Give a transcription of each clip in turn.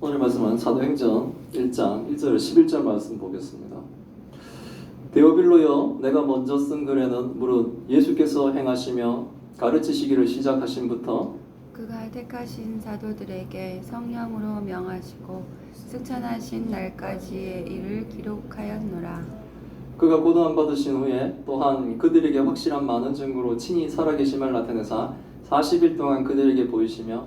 오늘 말씀은 사도행전 1장 1절 11절 말씀 보겠습니다. 데오빌로여 내가 먼저 쓴 글에는 무릇 예수께서 행하시며 가르치시기를 시작하신부터 그가 택하신 사도들에게 성령으로 명하시고 승천하신 날까지의 일을 기록하였노라. 그가 고도함 받으신 후에 또한 그들에게 확실한 많은 증거로 친히 살아계심을 나타내사 40일 동안 그들에게 보이시며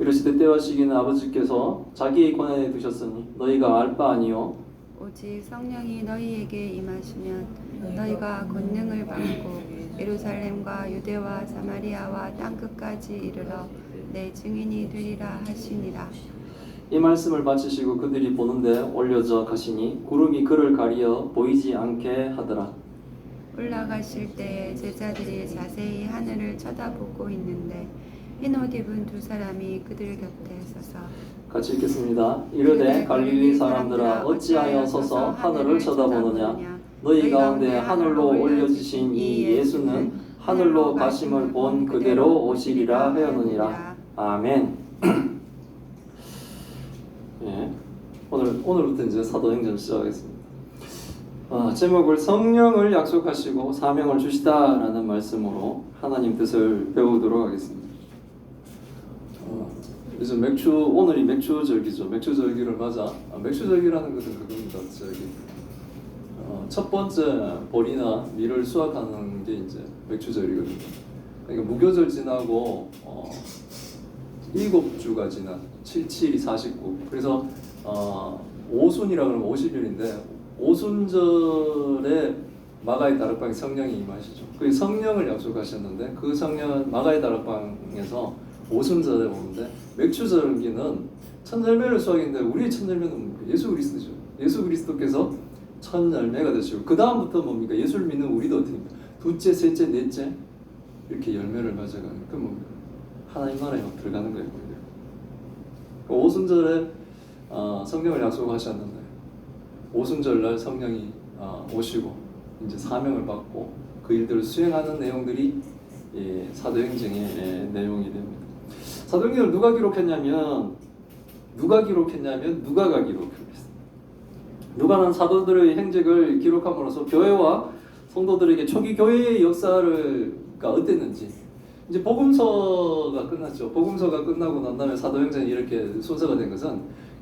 이르시되 때와 시기는 아버지께서 자기의 권한에 두셨으니 너희가 알 바 아니요 오직 성령이 너희에게 임하시면 너희가 권능을 받고 예루살렘과 유대와 사마리아와 땅 끝까지 이르러 내 증인이 되리라 하시니라. 이 말씀을 마치시고 그들이 보는데 올려져 가시니 구름이 그를 가리어 보이지 않게 하더라. 올라가실 때에 제자들이 자세히 하늘을 쳐다보고 있는데 흰 옷 입은 두 사람이 그들 곁에 서서 같이 읽겠습니다. 이르되 갈릴리 사람들아 어찌하여 서서 하늘을 쳐다보느냐 너희 가운데 하늘로 올려지신 이 예수는 하늘로 가심을 본 그대로 오시리라 하였느니라. 아멘. 예. 오늘 오늘부터 이제 사도행전 시작하겠습니다. 아, 제목을 성령을 약속하시고 사명을 주시다라는 말씀으로 하나님 뜻을 배우도록 하겠습니다. 어, 요즘 맥주 오늘이 맥주절기죠. 맥주절기를 맞아. 아, 맥주절기라는 것은 그겁니다. 저기 어, 첫 번째 보리나 밀을 수확하는 게 이제 맥주절이거든요. 그러니까 무교절 지나고 어, 일곱 주가 지난 7, 7이 49. 그래서 어, 오순이라 그러면 50일인데 오순절에 마가의 다락방에 성령이 임하시죠. 그 성령을 약속하셨는데 그 성령 마가의 다락방에서 오순절에 오는데 맥주절기는 천 열매를 수확인데 우리의 천 열매는? 예수 그리스도죠. 예수 그리스도께서 천 열매가 되시고 그 다음부터 뭡니까? 예수를 믿는 우리도 어떻게? 둘째, 셋째, 넷째 이렇게 열매를 맞아가는 그 뭡니까? 하나님 나라에 막 들어가는 거예요. 그 오순절에 어, 성령을 약속하셨는데 오순절 날 성령이 어, 오시고 이제 사명을 받고 그 일들을 수행하는 내용들이 예, 사도행전의 예, 내용이 됩니다. 사도행전을 누가 기록했냐면 누가 기록했냐면 누가가 기록했습니다. 누가는 사도들의 행적을 기록함으로써 교회와 성도들에게 초기 교회의 역사가 어땠는지 이제 복음서가 끝났죠. 복음서가 끝나고 난 다음에 사도행전이 이렇게 순서가 된 것은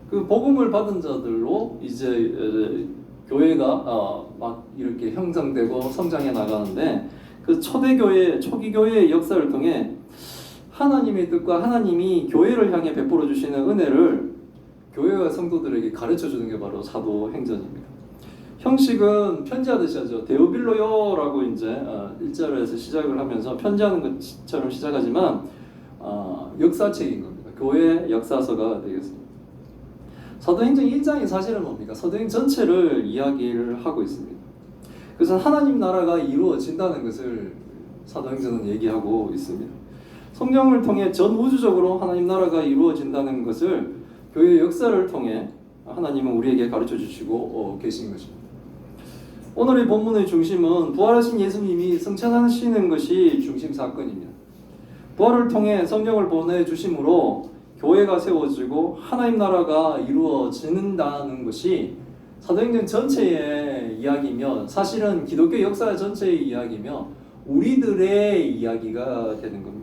그 복음을 받은 자들로 이제 에, 교회가 어, 막 이렇게 형성되고 성장해 나가는데 그 초대 교회, 초기 교회의 역사를 통해 하나님의 뜻과 하나님이 교회를 향해 베풀어 주시는 은혜를 교회와 성도들에게 가르쳐 주는 게 바로 사도행전입니다. 형식은 편지하듯이 하죠. 데오빌로요라고 이제 어, 일절에서 시작을 하면서 편지하는 것처럼 시작하지만 어, 역사책인 겁니다. 교회 역사서가 되겠습니다. 사도행전 1장이 사실은 뭡니까? 사도행 전체를 이야기를 하고 있습니다. 그래서 하나님 나라가 이루어진다는 것을 사도행전은 얘기하고 있습니다. 성령을 통해 전 우주적으로 하나님 나라가 이루어진다는 것을 교회 역사를 통해 하나님은 우리에게 가르쳐 주시고 어, 계신 것입니다. 오늘의 본문의 중심은 부활하신 예수님이 승천하시는 것이 중심 사건입니다. 부활을 통해 성령을 보내 주심으로 교회가 세워지고 하나님 나라가 이루어지는다는 것이 사도행전 전체의 이야기며 사실은 기독교 역사 전체의 이야기며 우리들의 이야기가 되는 겁니다.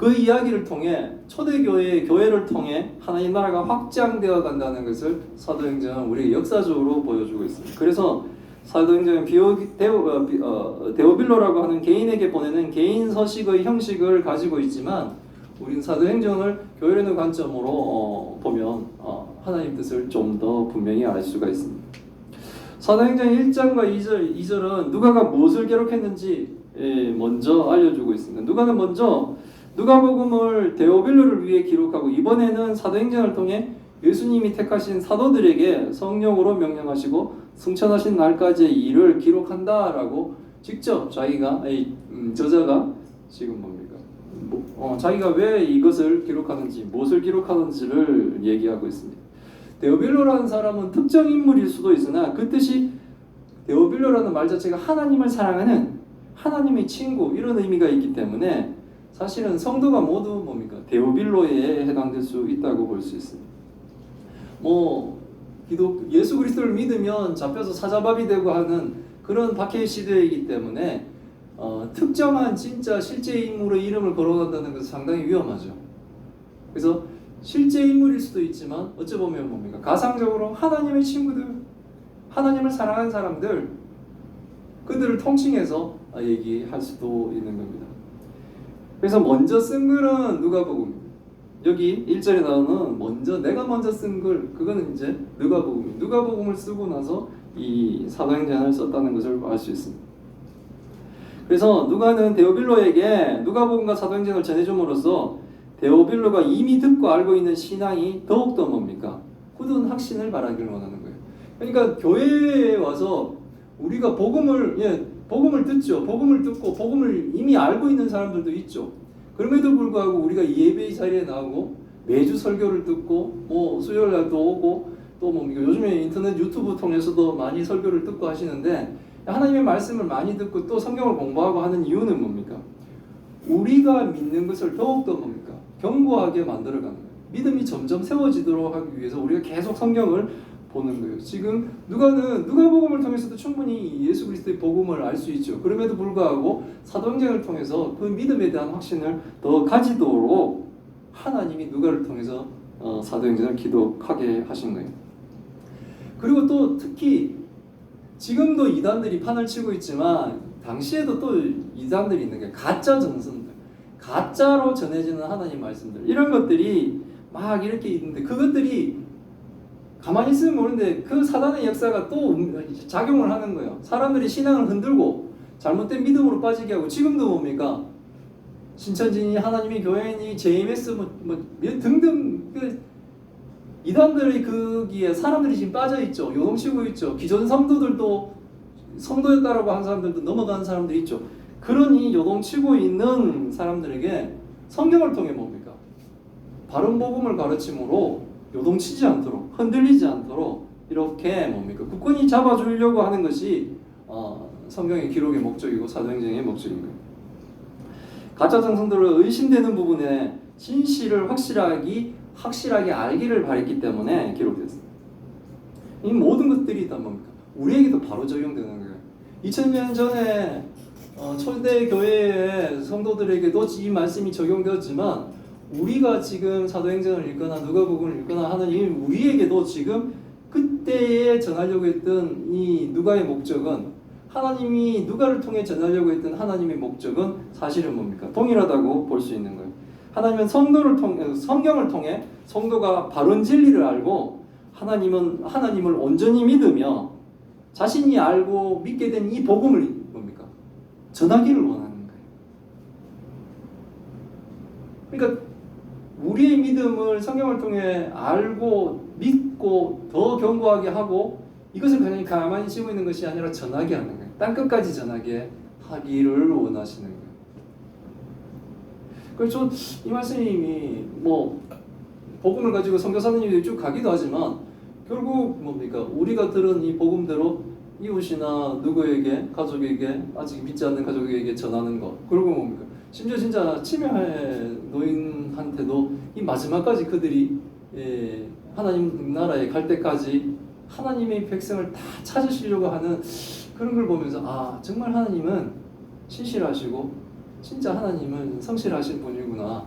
그 이야기를 통해 초대교회의 교회를 통해 하나님 나라가 확장되어 간다는 것을 사도행전은 우리 역사적으로 보여주고 있습니다. 그래서 사도행전은 비오, 데오, 어, 비- 어, 데오빌로라고 하는 개인에게 보내는 개인 서식의 형식을 가지고 있지만 우리는 사도행전을 교회라는 관점으로 어, 보면 어, 하나님 뜻을 좀 더 분명히 알 수가 있습니다. 사도행전 1장과 2절, 2절은 누가가 무엇을 기록했는지 예, 먼저 알려주고 있습니다. 누가는 먼저 누가복음을 데오빌로를 위해 기록하고 이번에는 사도행전을 통해 예수님이 택하신 사도들에게 성령으로 명령하시고 승천하신 날까지의 일을 기록한다라고 직접 자기가 이 음, 저자가 지금 뭡니까? 뭐, 어, 자기가 왜 이것을 기록하는지, 무엇을 기록하는지를 얘기하고 있습니다. 데오빌로라는 사람은 특정 인물일 수도 있으나 그 뜻이 데오빌로라는 말 자체가 하나님을 사랑하는 하나님의 친구 이런 의미가 있기 때문에 사실은 성도가 모두 뭡니까 데오빌로에 해당될 수 있다고 볼 수 있습니다. 뭐 기독 예수 그리스도를 믿으면 잡혀서 사자밥이 되고 하는 그런 박해의 시대이기 때문에 어, 특정한 진짜 실제 인물의 이름을 거론한다는 것은 상당히 위험하죠. 그래서 실제 인물일 수도 있지만 어찌 보면 뭡니까 가상적으로 하나님의 친구들, 하나님을 사랑하는 사람들 그들을 통칭해서 얘기할 수도 있는 겁니다. 그래서 먼저 쓴 글은 누가복음. 여기 1절에 나오는 먼저 내가 먼저 쓴 글 그거는 이제 누가복음. 누가복음을 쓰고 나서 이 사도행전을 썼다는 것을 알 수 있습니다. 그래서 누가는 데오빌로에게 누가복음과 사도행전을 전해줌으로써 데오빌로가 이미 듣고 알고 있는 신앙이 더욱더 뭡니까? 굳은 확신을 바라기를 원하는 거예요. 그러니까 교회에 와서 우리가 복음을 예, 복음을 듣죠. 복음을 듣고 복음을 이미 알고 있는 사람들도 있죠. 그럼에도 불구하고 우리가 예배 자리에 나오고 매주 설교를 듣고 뭐 수요일 날도 오고 또 뭡니까 요즘에 인터넷 유튜브 통해서도 많이 설교를 듣고 하시는데 하나님의 말씀을 많이 듣고 또 성경을 공부하고 하는 이유는 뭡니까? 우리가 믿는 것을 더욱더 뭡니까? 견고하게 만들어가는 거예요. 믿음이 점점 세워지도록 하기 위해서 우리가 계속 성경을 보는 거예요. 지금 누가는 누가복음을 통해서도 충분히 예수 그리스도의 복음을 알 수 있죠. 그럼에도 불구하고 사도행전을 통해서 그 믿음에 대한 확신을 더 가지도록 하나님이 누가를 통해서 어, 사도행전을 기록하게 하신 거예요. 그리고 또 특히 지금도 이단들이 판을 치고 있지만 당시에도 또 이단들이 있는 게 가짜 정선들, 가짜로 전해지는 하나님 말씀들 이런 것들이 막 이렇게 있는데 그것들이 가만히 있으면 모르는데 그 사단의 역사가 또 작용을 하는 거예요. 사람들이 신앙을 흔들고 잘못된 믿음으로 빠지게 하고 지금도 뭡니까? 신천지니 하나님의 교회니 JMS 뭐, 뭐 등등 그 이단들의 거기에 사람들이 지금 빠져 있죠. 요동치고 있죠. 기존 성도들도 성도였다라고 한 사람들도 넘어가는 사람들이 있죠. 그러니 요동치고 있는 사람들에게 성경을 통해 뭡니까? 바른 복음을 가르침으로 요동치지 않도록 흔들리지 않도록 이렇게 뭡니까 굳건히 잡아주려고 하는 것이 어, 성경의 기록의 목적이고 사도행전의 목적인 거예요. 가짜 정성들을 의심되는 부분에 진실을 확실하기 확실하게 알기를 바랬기 때문에 기록됐습니다. 이 모든 것들이 다 뭡니까 우리에게도 바로 적용되는 거예요. 2000년 전에 어, 초대 교회의 성도들에게도 이 말씀이 적용되었지만 우리가 지금 사도행전을 읽거나 누가복음을 읽거나 하는 이 우리에게도 지금 그때에 전하려고 했던 이 누가의 목적은 하나님이 누가를 통해 전하려고 했던 하나님의 목적은 사실은 뭡니까? 동일하다고 볼 수 있는 거예요. 하나님은 성도를 통해 성경을 통해 성도가 바른 진리를 알고 하나님은 하나님을 온전히 믿으며 자신이 알고 믿게 된 이 복음을 뭡니까? 전하기를. 그러니까 우리의 믿음을 성경을 통해 알고 믿고 더 견고하게 하고 이것을 그냥 가만히 쉬고 있는 것이 아니라 전하게 하는 거예요. 땅 끝까지 전하게 하기를 원하시는 거예요. 그래서 이 말씀이 뭐 복음을 가지고 선교사님들이 쭉 가기도 하지만 결국 뭡니까 우리가 들은 이 복음대로 이웃이나 누구에게 가족에게 아직 믿지 않는 가족에게 전하는 것 그리고 뭡니까 심지어 진짜 치매할 노인한테도 이 마지막까지 그들이 예, 하나님 나라에 갈 때까지 하나님의 백성을 다 찾으시려고 하는 그런 걸 보면서 아 정말 하나님은 신실하시고 진짜 하나님은 성실하신 분이구나.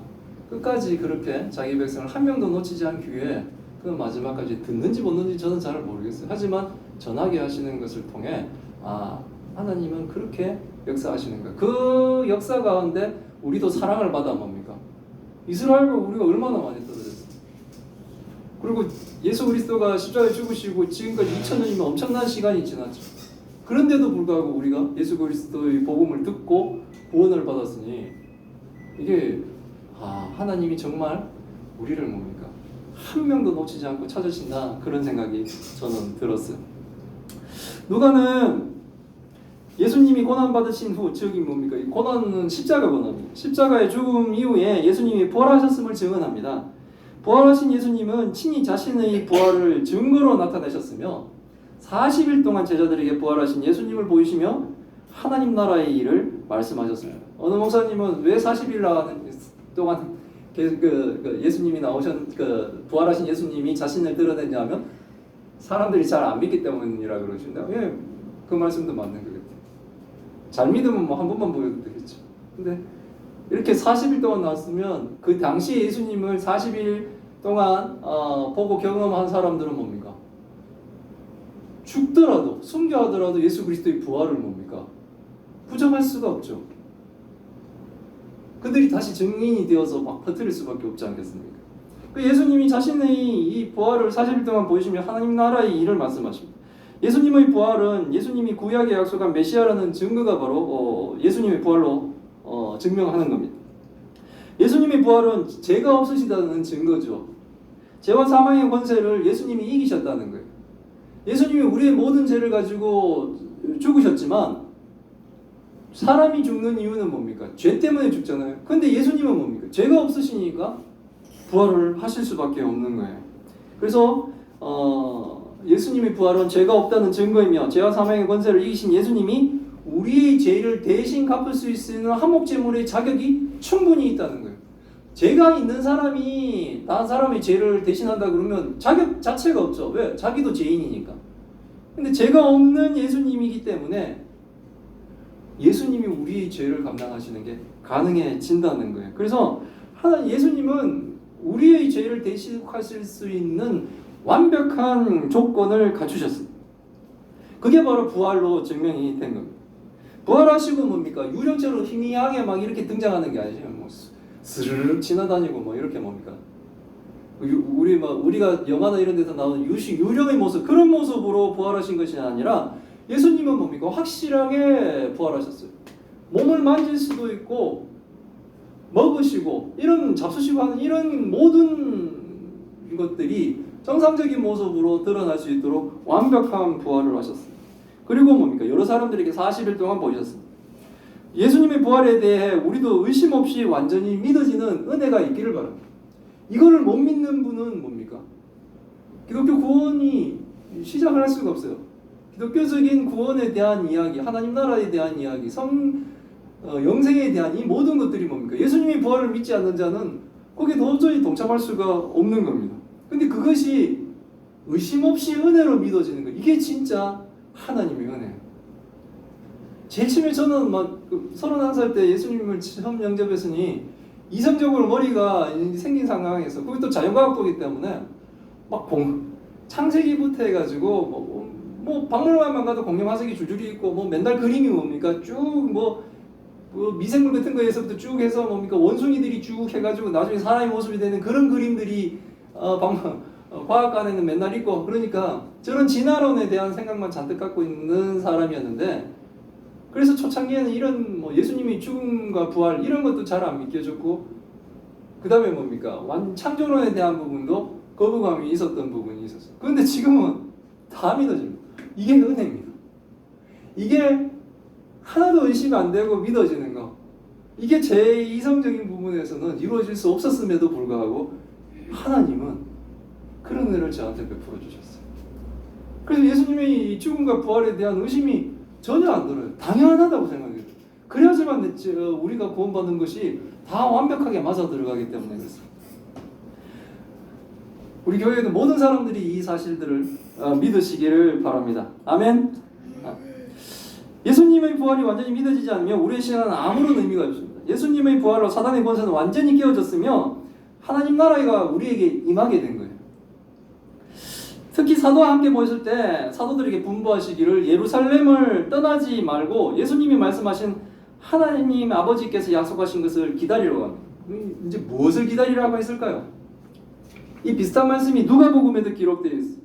끝까지 그렇게 자기 백성을 한 명도 놓치지 않기 위해 그 마지막까지 듣는지 못는지 저는 잘 모르겠어요. 하지만 전하게 하시는 것을 통해 아 하나님은 그렇게 역사하시는 거예요. 그 역사 가운데 우리도 사랑을 받아 뭡니까? 이스라엘과 우리가 얼마나 많이 떨어졌어요. 그리고 예수 그리스도가 십자가에 죽으시고 지금까지 2000년이면 엄청난 시간이 지났죠. 그런데도 불구하고 우리가 예수 그리스도의 복음을 듣고 구원을 받았으니 이게 아 하나님이 정말 우리를 뭡니까? 한 명도 놓치지 않고 찾으신다 그런 생각이 저는 들었어요. 누가는 예수님이 고난 받으신 후 즉이 뭡니까? 이 고난은 십자가 고난이에요. 십자가의 죽음 이후에 예수님이 부활하셨음을 증언합니다. 부활하신 예수님은 친히 자신의 부활을 증거로 나타내셨으며 40일 동안 제자들에게 부활하신 예수님을 보이시며 하나님 나라의 일을 말씀하셨습니다. 어느 목사님은 왜 40일 동안 그, 그, 그 예수님이 나오신 그 부활하신 예수님이 자신을 드러냈냐면 사람들이 잘 안 믿기 때문이라 그러신다. 예, 그 말씀도 맞는 것 같아요. 잘 믿으면 뭐 한 번만 보여도 되겠죠. 근데 이렇게 40일 동안 나왔으면 그 당시 예수님을 40일 동안 어, 보고 경험한 사람들은 뭡니까? 죽더라도 순교하더라도 예수 그리스도의 부활을 뭡니까? 부정할 수가 없죠. 그들이 다시 증인이 되어서 막 퍼뜨릴 수밖에 없지 않겠습니까? 그 예수님이 자신의 이 부활을 40일 동안 보이시며 하나님 나라의 일을 말씀하십니다. 예수님의 부활은 예수님이 구약에 약속한 메시아라는 증거가 바로 어, 예수님의 부활로 어, 증명하는 겁니다. 예수님의 부활은 죄가 없으시다는 증거죠. 죄와 사망의 권세를 예수님이 이기셨다는 거예요. 예수님이 우리의 모든 죄를 가지고 죽으셨지만 사람이 죽는 이유는 뭡니까? 죄 때문에 죽잖아요. 근데 예수님은 뭡니까? 죄가 없으시니까 부활을 하실 수밖에 없는 거예요. 그래서 어, 예수님의 부활은 죄가 없다는 증거이며 죄와 사망의 권세를 이기신 예수님이 우리의 죄를 대신 갚을 수 있는 한목제물의 자격이 충분히 있다는 거예요. 죄가 있는 사람이 다른 사람의 죄를 대신한다 그러면 자격 자체가 없죠. 왜? 자기도 죄인이니까. 근데 죄가 없는 예수님이기 때문에 예수님이 우리의 죄를 감당하시는 게 가능해진다는 거예요. 그래서 하나 예수님은 우리의 죄를 대신하실 수 있는 완벽한 조건을 갖추셨습니다. 그게 바로 부활로 증명이 된 겁니다. 부활하시고 뭡니까? 유령체로 희미하게 막 이렇게 등장하는 게 아니죠. 뭐 스르륵 지나다니고 뭐 이렇게 뭡니까? 유- 우리 막 우리가 영화나 이런 데서 나오는 유시 유령의 모습 그런 모습으로 부활하신 것이 아니라 예수님은 뭡니까? 확실하게 부활하셨어요. 몸을 만질 수도 있고 먹으시고 이런 잡수시고 하는 이런 모든 것들이 정상적인 모습으로 드러날 수 있도록 완벽한 부활을 하셨습니다. 그리고 뭡니까? 여러 사람들에게 40일 동안 보이셨습니다. 예수님의 부활에 대해 우리도 의심 없이 완전히 믿어지는 은혜가 있기를 바랍니다. 이거를 못 믿는 분은 뭡니까? 기독교 구원이 시작을 할 수가 없어요. 기독교적인 구원에 대한 이야기, 하나님 나라에 대한 이야기, 성 어, 영생에 대한 이 모든 것들이 뭡니까? 예수님의 부활을 믿지 않는 자는 거기에 도저히 동참할 수가 없는 겁니다. 근데 그것이 의심 없이 은혜로 믿어지는 거 이게 진짜 하나님의 은혜예요. 제일 처음에 저는 막 31살 때 예수님을 처음 영접했으니 이성적으로 머리가 생긴 상황에서 그게 또 자연과학도기 때문에 막 공, 창세기부터 해가지고 뭐, 뭐 박물관만 가도 공룡 화석이 줄줄이 있고 뭐 맨날 그림이 뭡니까? 쭉뭐 뭐 미생물 같은 거에서부터 쭉 해서 뭡니까? 원숭이들이 쭉 해가지고 나중에 사람의 모습이 되는 그런 그림들이 어, 방, 어, 과학관에는 맨날 있고 그러니까 저는 진화론에 대한 생각만 잔뜩 갖고 있는 사람이었는데 그래서 초창기에는 이런 뭐 예수님이 죽음과 부활 이런 것도 잘 안 믿겨졌고 그 다음에 뭡니까 완 창조론에 대한 부분도 거부감이 있었던 부분이 있었어요. 그런데 지금은 다 믿어집니다. 이게 은혜입니다. 이게 하나도 의심 안 되고 믿어지는 거. 이게 제 이성적인 부분에서는 이루어질 수 없었음에도 불구하고 하나님은 그런 은혜를 저한테 베풀어 주셨어요. 그래서 예수님의 이 죽음과 부활에 대한 의심이 전혀 안 들어요. 당연하다고 생각해요. 그래야지만 내- 저, 우리가 구원받는 것이 다 완벽하게 맞아 들어가기 때문에 그렇습니다. 우리 교회에도 모든 사람들이 이 사실들을 어, 믿으시기를 바랍니다. 아멘. 아. 예수님의 부활이 완전히 믿어지지 않으면 우리의 신앙은 아무런 의미가 없습니다. 예수님의 부활로 사단의 권세는 완전히 깨어졌으며 하나님 나라가 우리에게 임하게 된 거예요. 특히 사도와 함께 모였을 때 사도들에게 분부하시기를 예루살렘을 떠나지 말고 예수님이 말씀하신 하나님 아버지께서 약속하신 것을 기다리라고 합니다. 음, 이제 무엇을 기다리라고 했을까요? 이 비슷한 말씀이 누가복음에도 기록되어 있어.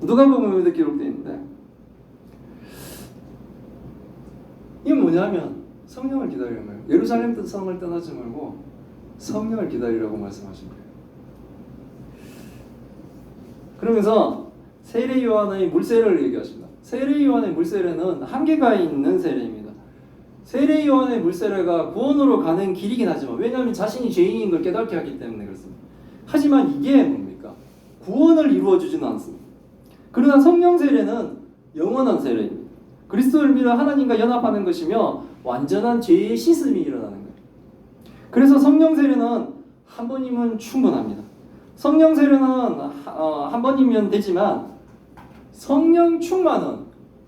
누가복음에도 기록되어 있는데 이건 뭐냐면 성령을 기다리는 거예요. 예루살렘 성을 떠나지 말고 성령을 기다리라고 말씀하신 거예요. 그러면서 세례 요한의 물세례를 얘기하십니다. 세례 요한의 물세례는 한계가 있는 세례입니다. 세례 요한의 물세례가 구원으로 가는 길이긴 하지만 왜냐하면 자신이 죄인인 걸 깨닫게 하기 때문에 그렇습니다. 하지만 이게 뭡니까? 구원을 이루어 주지는 않습니다. 그러나 성령 세례는 영원한 세례입니다. 그리스도를 믿어 하나님과 연합하는 것이며 완전한 죄의 씻음이 일어나는. 그래서 성령 세례는 한 번이면 충분합니다. 성령 세례는 어, 한 번이면 되지만 성령 충만은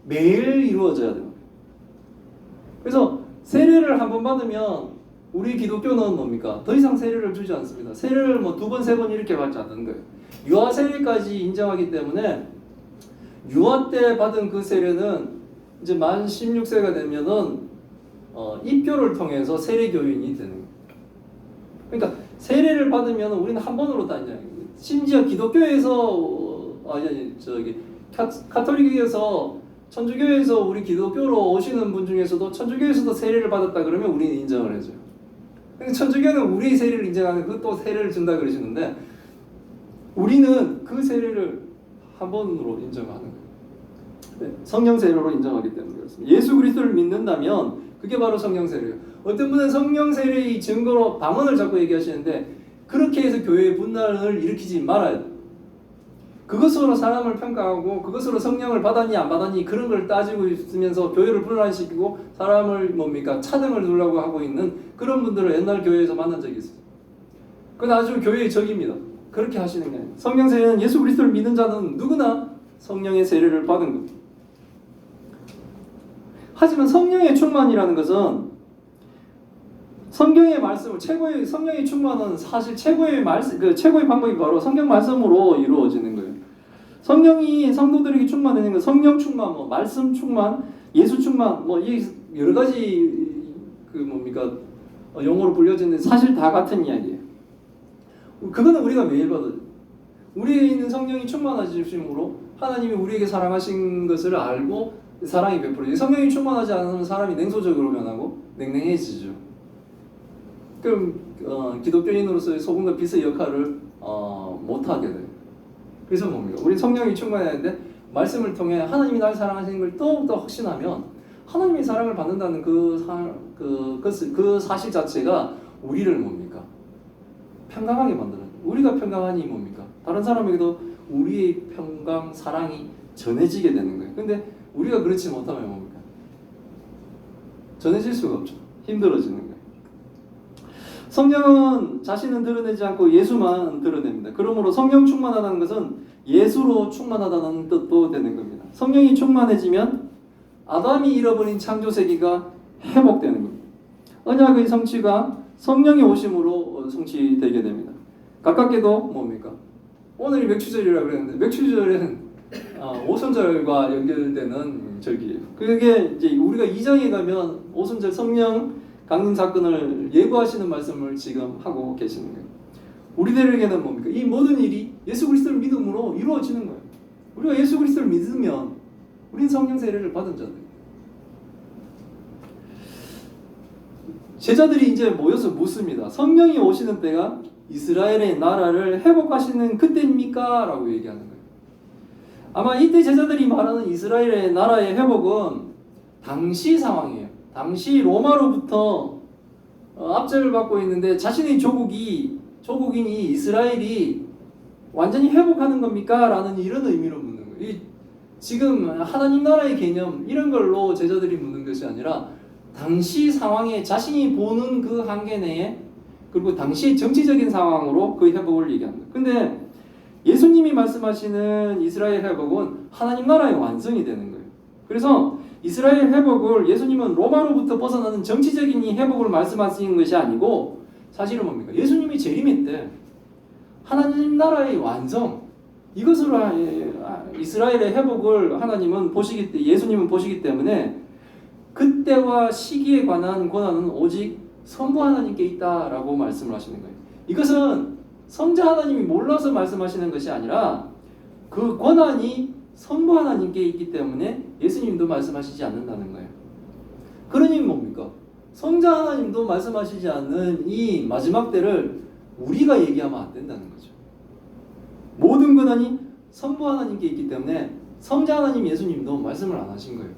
매일 이루어져야 됩니다. 그래서 세례를 한 번 받으면 우리 기독교는 뭡니까? 더 이상 세례를 주지 않습니다. 세례를 뭐 두 번, 세 번 이렇게 받지 않는 거예요. 유아 세례까지 인정하기 때문에 유아 때 받은 그 세례는 이제 만 16세가 되면은 어, 입교를 통해서 세례 교인이 되는. 그러니까 세례를 받으면 우리는 한 번으로 다니냐. 심지어 기독교에서 어, 아니 아니 저기 카, 카톨릭에서 천주교에서 우리 기독교로 오시는 분 중에서도 천주교에서도 세례를 받았다 그러면 우리는 인정을 해줘요. 근데 천주교는 우리 세례를 인정하는 그또 세례를 준다 그러시는데 우리는 그 세례를 한 번으로 인정하는 거예요. 네, 성령 세례로 인정하기 때문에 그렇습니다. 예수 그리스도를 믿는다면 그게 바로 성령 세례예요. 어떤 분은 성령 세례의 증거로 방언을 자꾸 얘기하시는데 그렇게 해서 교회의 분란을 일으키지 말아야 돼요. 그것으로 사람을 평가하고 그것으로 성령을 받았니 안 받았니 그런 걸 따지고 있으면서 교회를 분란시키고 사람을 뭡니까 차등을 두려고 하고 있는 그런 분들을 옛날 교회에서 만난 적이 있어요. 그건 아주 교회의 적입니다. 그렇게 하시는 게 아니에요. 성령 세례는 예수 그리스도를 믿는 자는 누구나 성령의 세례를 받은 겁니다. 하지만 성령의 충만이라는 것은 성경의 말씀을 최고의 성령의 충만은 사실 최고의 말씀 그 최고의 방법이 바로 성경 말씀으로 이루어지는 거예요. 성령이 성도들에게 충만되는 건 성령 충만, 뭐 말씀 충만, 예수 충만, 뭐 이 여러 가지 그 뭡니까 어, 용어로 불려지는 사실 다 같은 이야기예요. 그거는 우리가 매일 받아요. 우리에 있는 성령이 충만하심으로 하나님이 우리에게 사랑하신 것을 알고 사랑이 베풀어요. 성령이 충만하지 않으면 사람이 냉소적으로 변하고 냉랭해지죠. 그럼 어, 기독교인으로서의 소금과 빛의 역할을 어, 못하게 돼요. 그래서 뭡니까? 우리 성령이 충만해야 하는데 말씀을 통해 하나님이 날 사랑하시는 걸 더욱더 확신하면 하나님의 사랑을 받는다는 그, 사, 그, 그, 그 사실 자체가 우리를 뭡니까? 평강하게 만드는 우리가 평강하니 뭡니까? 다른 사람에게도 우리의 평강, 사랑이 전해지게 되는 거예요. 근데 우리가 그렇지 못하면 뭡니까? 전해질 수가 없죠. 힘들어지는 거예요. 성령은 자신은 드러내지 않고 예수만 드러냅니다. 그러므로 성령 충만하다는 것은 예수로 충만하다는 뜻도 되는 겁니다. 성령이 충만해지면 아담이 잃어버린 창조 세계가 회복되는 겁니다. 언약의 성취가 성령의 오심으로 성취되게 됩니다. 가깝게도 뭡니까? 오늘이 맥추절이라고 그랬는데 맥추절에는 어, 오순절과 연결되는 절기예요. 그게 이제 우리가 이장에 가면 오순절 성령 강림 사건을 예고하시는 말씀을 지금 하고 계시는 거예요. 우리들에게는 뭡니까? 이 모든 일이 예수 그리스도를 믿음으로 이루어지는 거예요. 우리가 예수 그리스도를 믿으면 우린 성령 세례를 받은 자들. 제자들이 이제 모여서 묻습니다. 성령이 오시는 때가 이스라엘의 나라를 회복하시는 그때입니까? 라고 얘기하는. 아마 이때 제자들이 말하는 이스라엘의 나라의 회복은 당시 상황이에요. 당시 로마로부터 어, 압제를 받고 있는데 자신의 조국이 조국인 이 이스라엘이 완전히 회복하는 겁니까? 라는 이런 의미로 묻는 거예요. 이 지금 하나님 나라의 개념 이런 걸로 제자들이 묻는 것이 아니라 당시 상황에 자신이 보는 그 한계 내에 그리고 당시 정치적인 상황으로 그 회복을 얘기합니다. 근데 예수님이 말씀하시는 이스라엘 회복은 하나님 나라의 완성이 되는 거예요. 그래서 이스라엘 회복을 예수님은 로마로부터 벗어나는 정치적인 이 회복을 말씀하시는 것이 아니고 사실은 뭡니까? 예수님이 재림의 때 하나님 나라의 완성 이것으로 이스라엘의 회복을 하나님은 보시기 때 예수님은 보시기 때문에 그때와 시기에 관한 권한은 오직 성부 하나님께 있다라고 말씀을 하시는 거예요. 이것은 성자 하나님이 몰라서 말씀하시는 것이 아니라 그 권한이 성부 하나님께 있기 때문에 예수님도 말씀하시지 않는다는 거예요. 그러니 뭡니까? 성자 하나님도 말씀하시지 않는 이 마지막 때를 우리가 얘기하면 안 된다는 거죠. 모든 권한이 성부 하나님께 있기 때문에 성자 하나님 예수님도 말씀을 안 하신 거예요.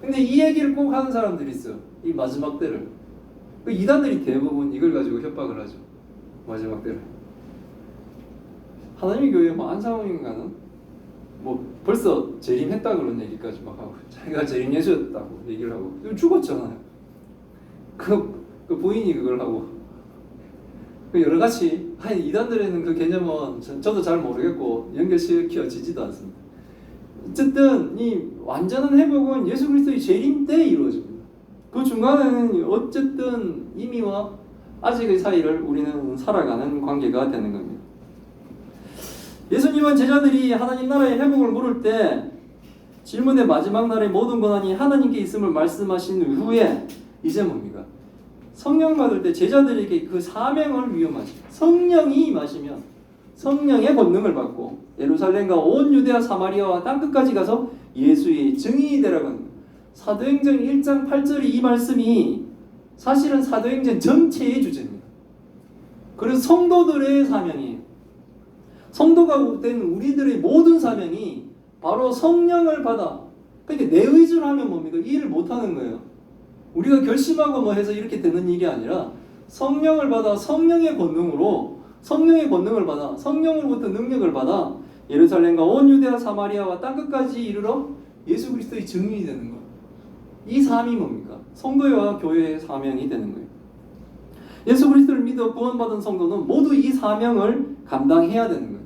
근데 이 얘기를 꼭 하는 사람들이 있어요. 이 마지막 때를. 그 이단들이 대부분 이걸 가지고 협박을 하죠. 마지막 때를. 하나님의 교회 뭐 안상호인가는 뭐 벌써 재림했다 그런 얘기까지 막 하고 자기가 재림 예수였다고 얘기를 하고 죽었잖아요. 그, 그 부인이 그걸 하고 그 여러 가지 아니 이단들에는 그 개념은 저, 저도 잘 모르겠고 연결시켜지지도 않습니다. 어쨌든 이 완전한 회복은 예수 그리스도의 재림 때 이루어집니다. 그 중간에는 어쨌든 이미와 아직의 사이를 우리는 살아가는 관계가 되는 겁니다. 예수님은 제자들이 하나님 나라의 회복을 물을 때 질문의 마지막 날의 모든 권한이 하나님께 있음을 말씀하신 후에 이제 뭡니까? 성령 받을 때 제자들에게 그 사명을 위험하지. 성령이 임하시면 성령의 권능을 받고 예루살렘과 온 유대와 사마리아와 땅 끝까지 가서 예수의 증인이 되라고. 사도행전 1장 8절이 이 말씀이 사실은 사도행전 전체의 주제입니다. 그래서 성도들의 사명이에요. 성도가 된 우리들의 모든 사명이 바로 성령을 받아. 그러니까 내 의지로 하면 뭡니까? 이 일을 못 하는 거예요. 우리가 결심하고 뭐 해서 이렇게 되는 일이 아니라 성령을 받아 성령의 권능으로 성령의 권능을 받아 성령으로부터 능력을 받아 예루살렘과 온 유대와 사마리아와 땅 끝까지 이르러 예수 그리스도의 증인이 되는 거예요. 이 삶이 뭡니까? 성도와 교회의 사명이 되는 거예요. 예수 그리스도를 믿어 구원받은 성도는 모두 이 사명을 감당해야 되는 거예요.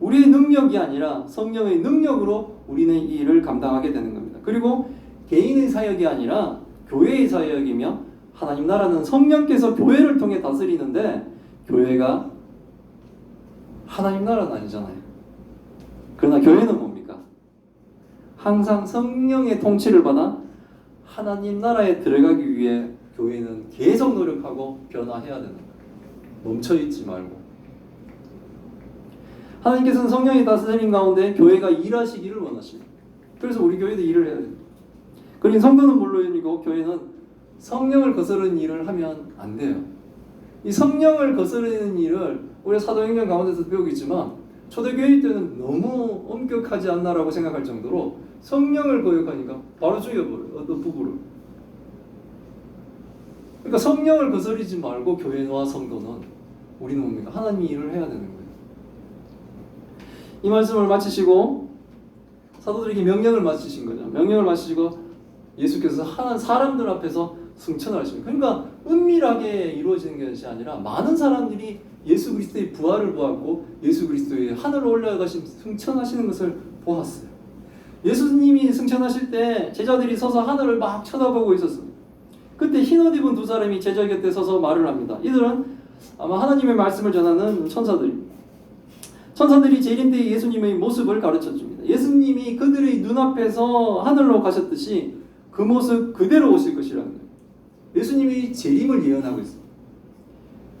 우리의 능력이 아니라 성령의 능력으로 우리는 이 일을 감당하게 되는 겁니다. 그리고 개인의 사역이 아니라 교회의 사역이며 하나님 나라는 성령께서 교회를 통해 다스리는데 교회가 하나님 나라는 아니잖아요. 그러나 교회는 뭡니까? 항상 성령의 통치를 받아 하나님 나라에 들어가기 위해 교회는 계속 노력하고 변화해야 되는 거예요. 멈춰 있지 말고. 하나님께서는 성령의 다스림 가운데 교회가 일하시기를 원하십니다. 그래서 우리 교회도 일을 해야 됩니다. 그러니 성도는 물론이고 교회는 성령을 거스르는 일을 하면 안 돼요. 이 성령을 거스르는 일을 우리가 사도행전 가운데서 배우겠지만 초대교회 때는 너무 엄격하지 않나라고 생각할 정도로 성령을 거역하니까 바로 죽여버려요. 어떤 부부를. 그러니까 성령을 거스르지 말고 교회와 성도는 우리는 뭡니까? 하나님이 일을 해야 되는 거예요. 이 말씀을 마치시고 사도들에게 명령을 마치신 거죠. 명령을 마치시고 예수께서 하는 사람들 앞에서 승천을 하십니다. 그러니까 은밀하게 이루어지는 것이 아니라 많은 사람들이 예수 그리스도의 부활을 보았고 예수 그리스도의 하늘로 올라가신 승천하시는 것을 보았어요. 예수님이 승천하실 때 제자들이 서서 하늘을 막 쳐다보고 있었어요. 그때 흰옷 입은 두 사람이 제자 곁에 서서 말을 합니다. 이들은 아마 하나님의 말씀을 전하는 천사들입니다. 천사들이 재림 때 예수님의 모습을 가르쳐 줍니다. 예수님이 그들의 눈앞에서 하늘로 가셨듯이 그 모습 그대로 오실 것이라는 거예요. 예수님이 재림을 예언하고 있습니다.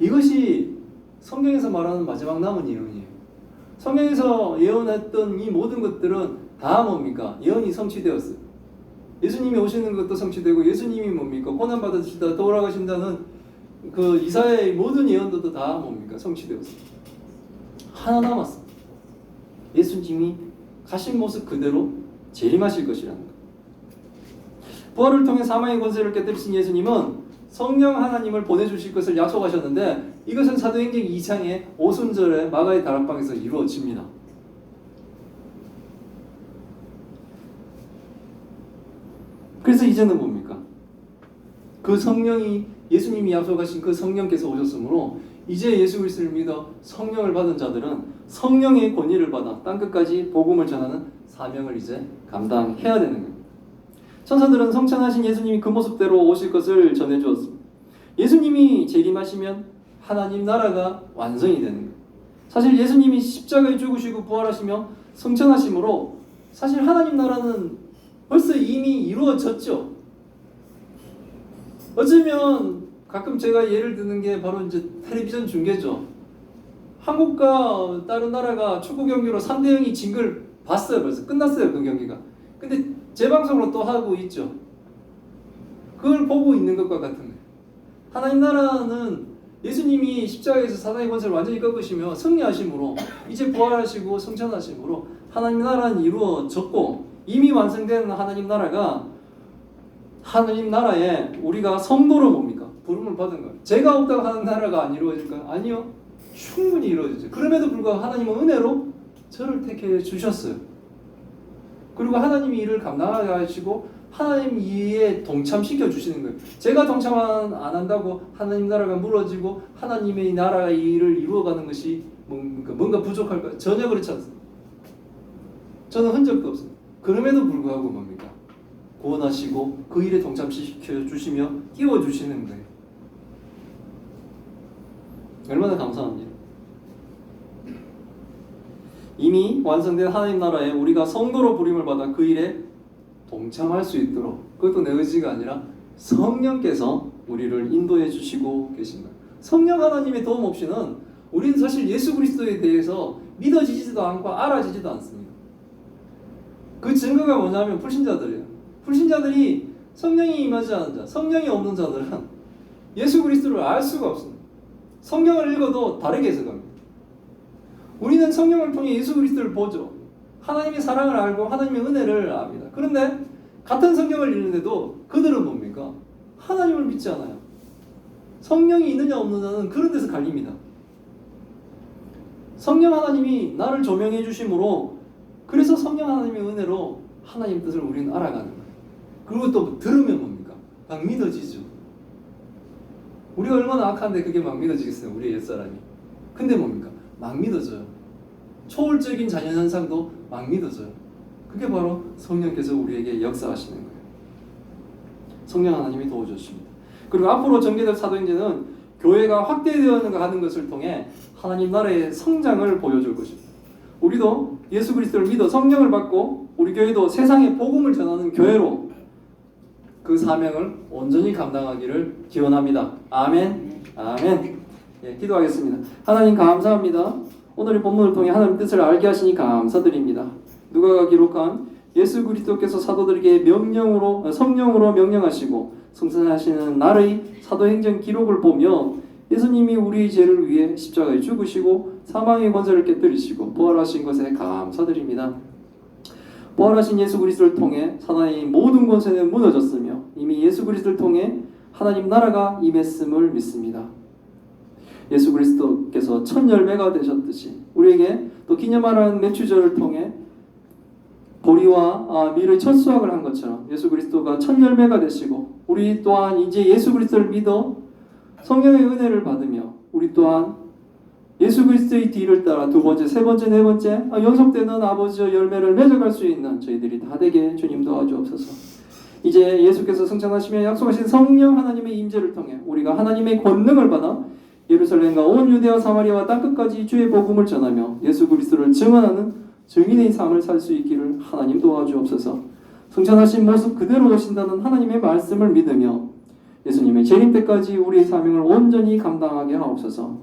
이것이 성경에서 말하는 마지막 남은 예언이에요. 성경에서 예언했던 이 모든 것들은 다 뭡니까? 예언이 성취되었어요. 예수님이 오시는 것도 성취되고 예수님이 뭡니까? 고난 받으시다 돌아가신다는 그 이사야의 모든 예언들도 다 뭡니까? 성취되었어요. 하나 남았습니다. 예수님이 가신 모습 그대로 재림하실 것이라는 것. 부활을 통해 사망의 권세를 깨뜨리신 예수님은 성령 하나님을 보내주실 것을 약속하셨는데 이것은 사도행전 2장의 오순절에 마가의 다락방에서 이루어집니다. 그래서 이제는 뭡니까? 그 성령이 예수님이 약속하신 그 성령께서 오셨으므로 이제 예수 그리스도를 믿어 성령을 받은 자들은 성령의 권위를 받아 땅 끝까지 복음을 전하는 사명을 이제 감당해야 되는 겁니다. 천사들은 성찬하신 예수님이 그 모습대로 오실 것을 전해 주었습니다. 예수님이 재림하시면 하나님 나라가 완성이 되는 거예요. 사실 예수님이 십자가에 죽으시고 부활하시며 성천하심으로 사실 하나님 나라는 벌써 이미 이루어졌죠. 어쩌면 가끔 제가 예를 드는 게 바로 이제 텔레비전 중계죠. 한국과 다른 나라가 축구 경기로 3대 0이 진 걸 봤어요. 벌써 끝났어요. 그 경기가. 근데 재방송으로 또 하고 있죠. 그걸 보고 있는 것과 같은 거예요. 하나님 나라는 예수님이 십자가에서 사단의 권세를 완전히 꺾으시며 승리하심으로 이제 부활하시고 승천하심으로 하나님 나라는 이루어졌고 이미 완성된 하나님 나라가 하나님 나라에 우리가 성도로 뭡니까? 부름을 받은 거예요. 제가 없다고 하는 나라가 안 이루어질까요? 아니요. 충분히 이루어지죠. 그럼에도 불구하고 하나님은 은혜로 저를 택해 주셨어요. 그리고 하나님이 이를 감당하게 하시고 하나님 이에 동참시켜 주시는 거예요. 제가 동참 안 한다고 하나님 나라가 무너지고 하나님의 나라의 일을 이루어가는 것이 뭔가, 뭔가 부족할까? 전혀 그렇지 않습니다. 저는 흔적도 없습니다. 그럼에도 불구하고 뭡니까? 구원하시고 그 일에 동참시켜 주시며 끼워 주시는 거예요. 얼마나 감사합니다. 이미 완성된 하나님 나라에 우리가 성도로 부림을 받아 그 일에 동참할 수 있도록 그것도 내 의지가 아니라 성령께서 우리를 인도해 주시고 거예요. 성령 하나님의 도움 없이는 우리는 사실 예수 그리스도에 대해서 믿어지지도 않고 알아지지도 않습니다. 그 증거가 뭐냐면 불신자들이에요. 불신자들이 성령이 임하지 않은 자, 성령이 없는 자들은 예수 그리스도를 알 수가 없습니다. 성경을 읽어도 다르게 해석합니다. 우리는 성령을 통해 예수 그리스도를 보죠. 하나님의 사랑을 알고 하나님의 은혜를 압니다. 그런데 같은 성경을 읽는데도 그들은 뭡니까? 하나님을 믿지 않아요. 성령이 있느냐 없느냐는 그런 데서 갈립니다. 성령 하나님이 나를 조명해 주심으로 그래서 성령 하나님의 은혜로 하나님 뜻을 우리는 알아가는 거예요. 그리고 또 들으면 뭡니까? 막 믿어지죠. 우리가 얼마나 악한데 그게 막 믿어지겠어요, 우리 옛사람이. 근데 뭡니까? 막 믿어져요. 초월적인 자연 현상도 막 믿어져요. 그게 바로 성령께서 우리에게 역사하시는 거예요. 성령 하나님이 도와주십니다. 그리고 앞으로 전개될 사도행전은 교회가 확대되어 가는 것을 통해 하나님 나라의 성장을 보여줄 것입니다. 우리도 예수 그리스도를 믿어 성령을 받고 우리 교회도 세상에 복음을 전하는 교회로 그 사명을 온전히 감당하기를 기원합니다. 아멘. 아멘. 예, 기도하겠습니다. 하나님 감사합니다. 오늘의 본문을 통해 하나님 뜻을 알게 하시니 감사드립니다. 누가가 기록한 예수 그리스도께서 사도들에게 명령으로 성령으로 명령하시고 승천하시는 날의 사도행전 기록을 보며 예수님이 우리의 죄를 위해 십자가에 죽으시고 사망의 권세를 깨뜨리시고 부활하신 것에 감사드립니다. 부활하신 예수 그리스도를 통해 사나의 모든 권세는 무너졌으며 이미 예수 그리스도를 통해 하나님 나라가 임했음을 믿습니다. 예수 그리스도께서 첫 열매가 되셨듯이 우리에게 또 기념하라는 매추절을 통해 보리와 아, 밀의 첫 수확을 한 것처럼 예수 그리스도가 첫 열매가 되시고 우리 또한 이제 예수 그리스도를 믿어 성령의 은혜를 받으며 우리 또한 예수 그리스도의 뒤를 따라 두 번째, 세 번째, 네 번째 아, 연속되는 아버지의 열매를 맺어갈 수 있는 저희들이 다 되게 주님 도와주옵소서. 이제 예수께서 승천하시며 약속하신 성령 하나님의 임재를 통해 우리가 하나님의 권능을 받아 예루살렘과 온 유대와 사마리아와 땅 끝까지 주의 복음을 전하며 예수 그리스도를 증언하는 증인의 삶을 살 수 있기를 하나님 도와주옵소서. 승천하신 모습 그대로 오신다는 하나님의 말씀을 믿으며 예수님의 재림 때까지 우리의 사명을 온전히 감당하게 하옵소서.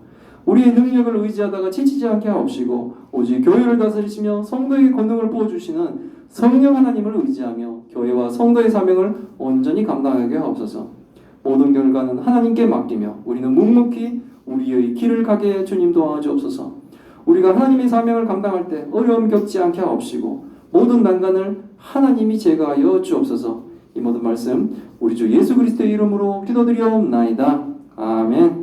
우리의 능력을 의지하다가 지치지 않게 하옵시고 오직 교회를 다스리시며 성도에게 권능을 부어주시는 성령 하나님을 의지하며 교회와 성도의 사명을 온전히 감당하게 하옵소서. 모든 결과는 하나님께 맡기며 우리는 묵묵히 우리의 길을 가게 주님 도와주옵소서. 우리가 하나님의 사명을 감당할 때 어려움 겪지 않게 하옵시고 모든 난간을 하나님이 제거하여 주옵소서. 이 모든 말씀 우리 주 예수 그리스도의 이름으로 기도드리옵나이다. 아멘.